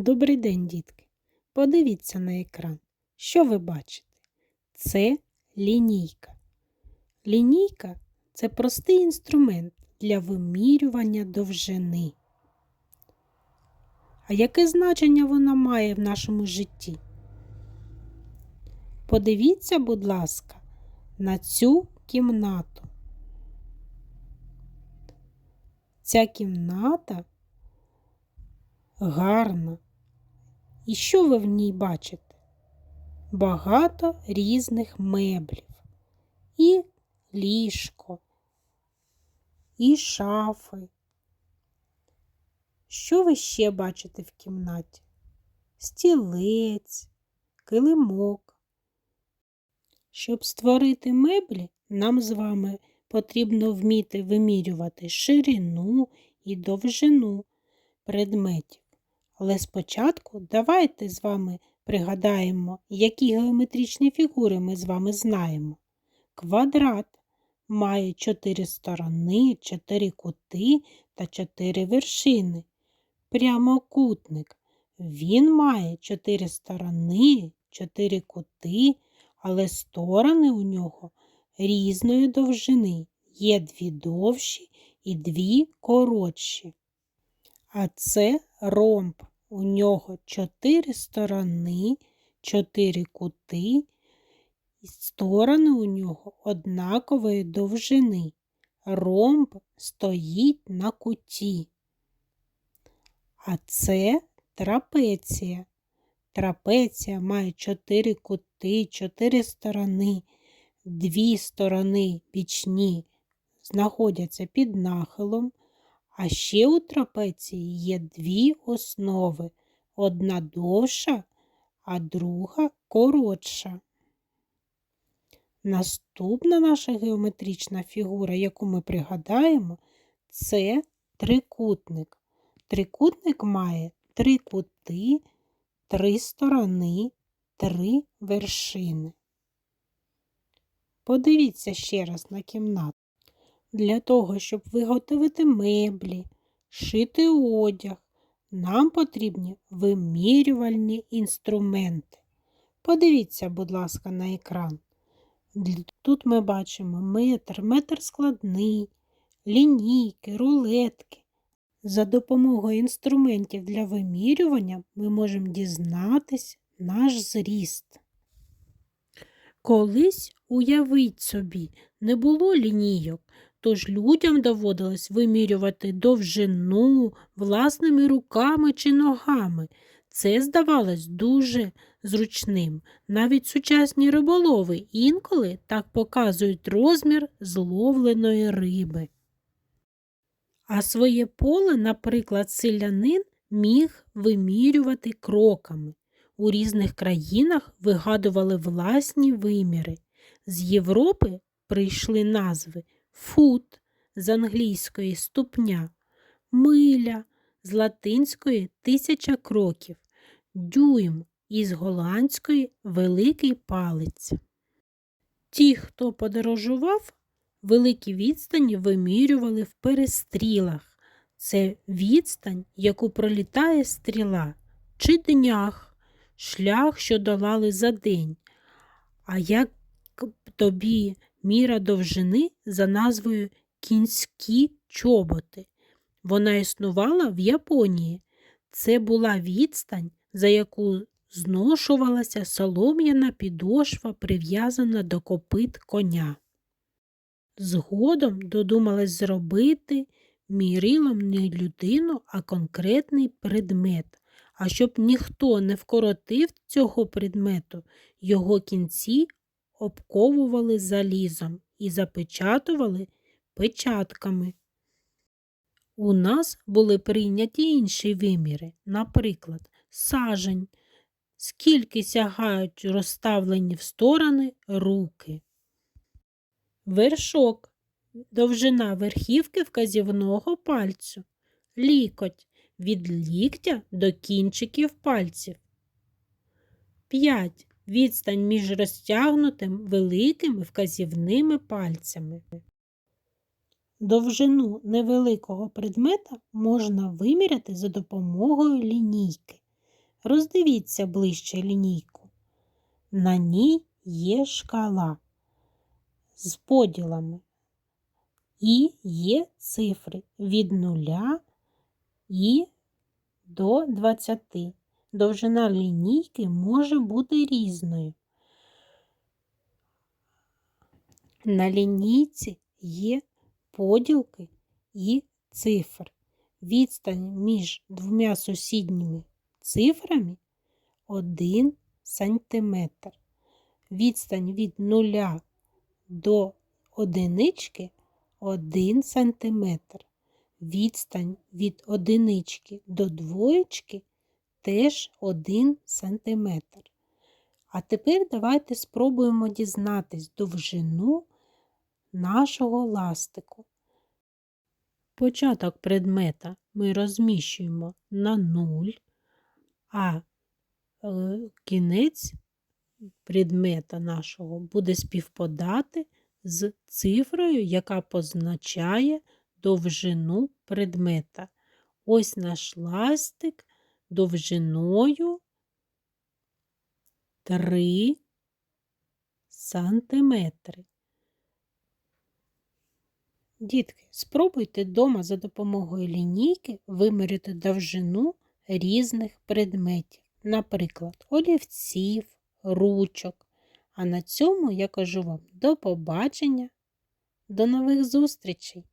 Добрий день, дітки. Подивіться на екран. Що ви бачите? Це лінійка. Лінійка це простий інструмент для вимірювання довжини. А яке значення вона має в нашому житті? Подивіться, будь ласка, на цю кімнату. Ця кімната гарна. І що ви в ній бачите? Багато різних меблів. І ліжко, і шафи. Що ви ще бачите в кімнаті? Стілець, килимок. Щоб створити меблі, нам з вами потрібно вміти вимірювати ширину і довжину предметів. Але спочатку давайте з вами пригадаємо, які геометричні фігури ми з вами знаємо. Квадрат має чотири сторони, чотири кути та чотири вершини. Прямокутник. Він має чотири сторони, чотири кути, але сторони у нього різної довжини. Є дві довші і дві коротші. А це ромб. У нього чотири сторони, чотири кути, і сторони у нього однакової довжини. Ромб стоїть на куті. А це трапеція. Трапеція має чотири кути, чотири сторони, дві сторони бічні знаходяться під нахилом. А ще у трапеції є дві основи. Одна довша, а друга коротша. Наступна наша геометрична фігура, яку ми пригадаємо, це трикутник. Трикутник має три кути, три сторони, три вершини. Подивіться ще раз на кімнату. Для того, щоб виготовити меблі, шити одяг, нам потрібні вимірювальні інструменти. Подивіться, будь ласка, на екран. Тут ми бачимо метр, метр складний, лінійки, рулетки. За допомогою інструментів для вимірювання ми можемо дізнатись наш зріст. Колись, уявіть собі, не було лінійок, тож людям доводилось вимірювати довжину власними руками чи ногами. Це здавалось дуже зручним. Навіть сучасні риболови інколи так показують розмір зловленої риби. А своє поле, наприклад, селянин міг вимірювати кроками. У різних країнах вигадували власні виміри. З Європи прийшли назви фут з англійської ступня, миля з латинської тисяча кроків, дюйм із голландської великий палець. Ті, хто подорожував, великі відстані вимірювали в перестрілах. Це відстань, яку пролітає стріла, чи днях, шлях, що долали за день. А як тобі міра довжини за назвою кінські чоботи. Вона існувала в Японії. Це була відстань, за яку зношувалася солом'яна підошва, прив'язана до копит коня. Згодом додумалась зробити мірилом не людину, а конкретний предмет. А щоб ніхто не вкоротив цього предмету, його кінці обковували залізом і запечатували печатками. У нас були прийняті інші виміри, наприклад, сажень, скільки сягають розставлені в сторони руки. Вершок довжина верхівки вказівного пальцю, лікоть від ліктя до кінчиків пальців. 5 відстань між розтягнутим великими вказівними пальцями. Довжину невеликого предмета можна виміряти за допомогою лінійки. Роздивіться ближче лінійку. На ній є шкала з поділами і є цифри від 0 і до 20. Довжина лінійки може бути різною. На лінійці є поділки і цифр. Відстань між двома сусідніми цифрами 1 см. Відстань від 0 до одинички 1 см. Відстань від одинички до двоєчки теж 1 см. А тепер давайте спробуємо дізнатись довжину нашого ластику. Початок предмета ми розміщуємо на 0, а е, кінець предмета нашого буде співпадати з цифрою, яка позначає довжину предмета. Ось наш ластик довжиною 3 сантиметри. Дітки, спробуйте вдома за допомогою лінійки виміряти довжину різних предметів, наприклад, олівців, ручок. А на цьому я кажу вам до побачення, до нових зустрічей!